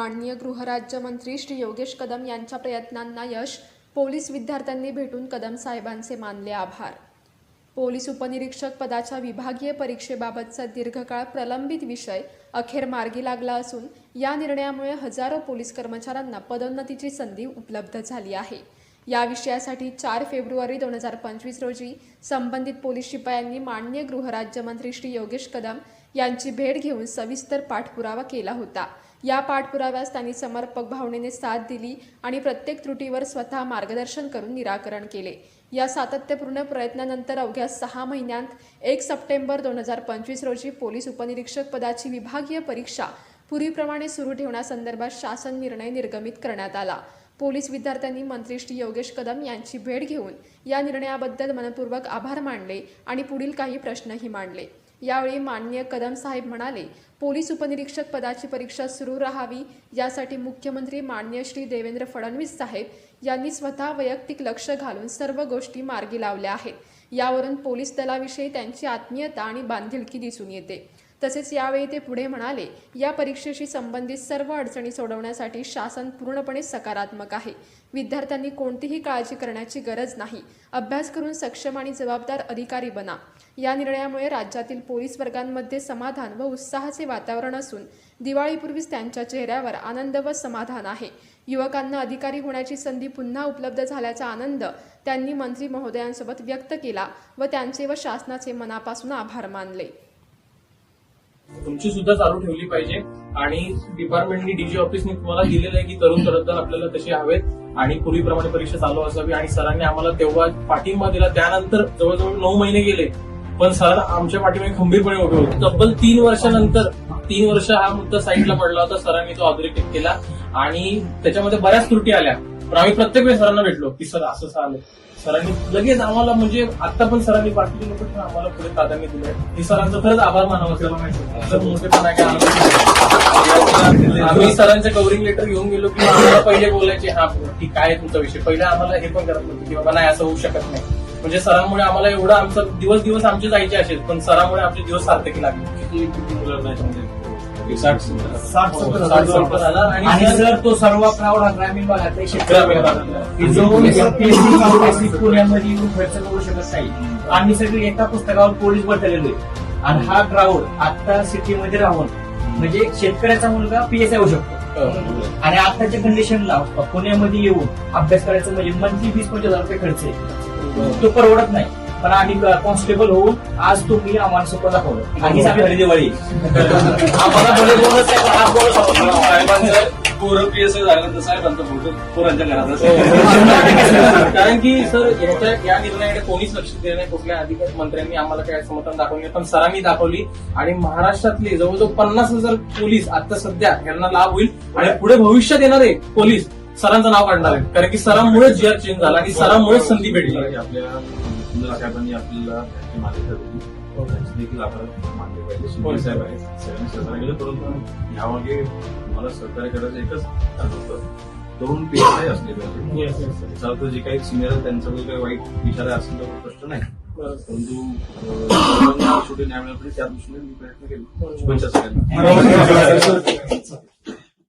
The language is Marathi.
माननीय गृहराज्यमंत्री श्री योगेश कदम यांच्या प्रयत्नांना यश पोलीस विद्यार्थ्यांनी भेटून कदम साहेबांचे मानले आभार. पोलीस उपनिरीक्षक पदाच्या विभागीय परीक्षेबाबतचा दीर्घकाळ प्रलंबित विषय अखेर मार्गी लागला असून या निर्णयामुळे हजारो पोलीस कर्मचाऱ्यांना पदोन्नतीची संधी उपलब्ध झाली आहे. या विषयासाठी चार फेब्रुवारी दोन हजार पंचवीस रोजी संबंधित पोलीस शिपायांनी माननीय गृहराज्यमंत्री श्री योगेश कदम यांची भेट घेऊन सविस्तर पाठपुरावा केला होता. या पाठपुराव्यास त्यांनी समर्पक भावनेने साथ दिली आणि प्रत्येक त्रुटीवर स्वतः मार्गदर्शन करून निराकरण केले. या सातत्यपूर्ण प्रयत्नानंतर अवघ्या सहा महिन्यांत एक सप्टेंबर दोन हजार पंचवीस रोजी पोलीस उपनिरीक्षक पदाची विभागीय परीक्षा पूर्वीप्रमाणे सुरू ठेवण्यासंदर्भात शासन निर्णय निर्गमित करण्यात आला. पोलीस विद्यार्थ्यांनी मंत्री श्री योगेश कदम यांची भेट घेऊन या निर्णयाबद्दल मनपूर्वक आभार मानले आणि पुढील काही प्रश्नही मांडले. यावेळी माननीय कदम साहेब म्हणाले पोलीस उपनिरीक्षक पदाची परीक्षा सुरू राहावी यासाठी मुख्यमंत्री माननीय श्री देवेंद्र फडणवीस साहेब यांनी स्वतः वैयक्तिक लक्ष घालून सर्व गोष्टी मार्गी लावल्या आहेत. यावरून पोलीस दलाविषयी त्यांची आत्मीयता आणि बांधिलकी दिसून येते. तसेच यावेळी ते पुढे म्हणाले या परीक्षेशी संबंधित सर्व अडचणी सोडवण्यासाठी शासन पूर्णपणे सकारात्मक आहे. विद्यार्थ्यांनी कोणतीही काळजी करण्याची गरज नाही. अभ्यास करून सक्षम आणि जबाबदार अधिकारी बना या निर्णयामुळे राज्यातील पोलीस वर्गांमध्ये समाधान व उत्साहाचे वातावरण असून दिवाळीपूर्वीच त्यांच्या चेहऱ्यावर आनंद व समाधान आहे. युवकांना अधिकारी होण्याची संधी पुन्हा उपलब्ध झाल्याचा आनंद त्यांनी मंत्री महोदयांसोबत व्यक्त केला व त्यांचे व शासनाचे मनापासून आभार मानले. तुमची सुद्धा चालू ठेवली पाहिजे. आणि डिपार्टमेंटनी डीजी ऑफिसने तुम्हाला दिलेलं आहे की तरुण तरतदार आपल्याला तसे हवेत आणि पूर्वीप्रमाणे परीक्षा चालू असावी. आणि सरांनी आम्हाला तेव्हा पाठिंबा दिला. त्यानंतर जवळजवळ नऊ महिने गेले पण सर आमच्या पाठीमागे खंबीरपणे उभे होते. तब्बल तीन वर्षानंतर तीन वर्ष हा मुद्दा साईडला पडला होता. सरांनी तो अधोरेखित केला. आणि त्याच्यामध्ये बऱ्याच त्रुटी आल्या. पण आम्ही प्रत्येक वेळेस सरांना भेटलो की सर असं झालं सरांनी लगेच आम्हाला म्हणजे आता पण सरांनी बाकी लोक पण आम्हाला पुढे प्राधान्य दिले हे सरांचं खरंच आभार मानावं त्याला माहिती आम्ही सरांचं कव्हरिंग लेटर घेऊन गेलो की आम्हाला पहिले बोलायचे हा की काय तुमचा विषय? पहिले आम्हाला हे पण करत नव्हतं की बाबा नाही असं होऊ शकत नाही. म्हणजे सरांमुळे आम्हाला एवढं आमचा दिवस दिवस आमचे जायचे असेल पण सरांमुळे आमचे दिवस सार्थकी लागले. किती मुलांना साठ साठ सत्तर साठ सत्तर. झाला. आणि आणि सर तो सर्व क्राऊड हा ग्रामीण भागातला शेतकरी भागातला. की जो पुण्यामध्ये येऊन खर्च करू शकत नाही. आम्ही सगळे एका पुस्तकावर पोलीस बदललेलो आहे. आणि हा क्राऊड आता सिटीमध्ये राहून म्हणजे शेतकऱ्याचा मुलगा पीएसआय होऊ शकतो. आणि आताच्या कंडिशनला पुण्यामध्ये येऊन अभ्यास करायचं म्हणजे मंथली वीस पंचवीस हजार रुपये खर्च आहे. तो परवडत नाही. पण आम्ही कॉन्स्टेबल होऊन आज तुम्ही आम्हाला सोपं दाखवलं. आणि आम्ही हरी दिवाळी. आम्हाला पोरं झालं तर साहेबांचा फोटो पोरांच्या घरात असेल. कारण की सर याच्या या निर्णयाकडे कोणीच लक्ष दिलं नाही कुठल्या अधिकारी मंत्र्यांनी आम्हाला काय समर्थन दाखवले पण सरांनी दाखवली आणि महाराष्ट्रातले जवळजवळ पन्नास हजार पोलीस आता सध्या यांना लाभ होईल आणि पुढे भविष्यात येणारे पोलीस सरांचं नाव काढणार आहे कारण की सरांमुळे जी आर चेंज झाला आणि सरांमुळे संधी भेटली. की आपल्या सुंदर साहेबांनी आपल्याला त्याची मान्यता दिली त्यांची देखील आपण मानले पाहिजे शिंदे साहेब आहेत. सगळ्यांनी सहकार्य केलं परंतु यामागे मला सहकार्य करायचं एकच होतं. दोन पीएसआय असले पाहिजे. याचा अर्थ जे काही सिनियर त्यांचा जो काही वाईट इशारा असेल तर प्रश्न नाही. परंतु शेवटी न्याय मिळाला त्या दृष्टीने मी प्रयत्न केले. शुभेच्छा सगळ्यांना.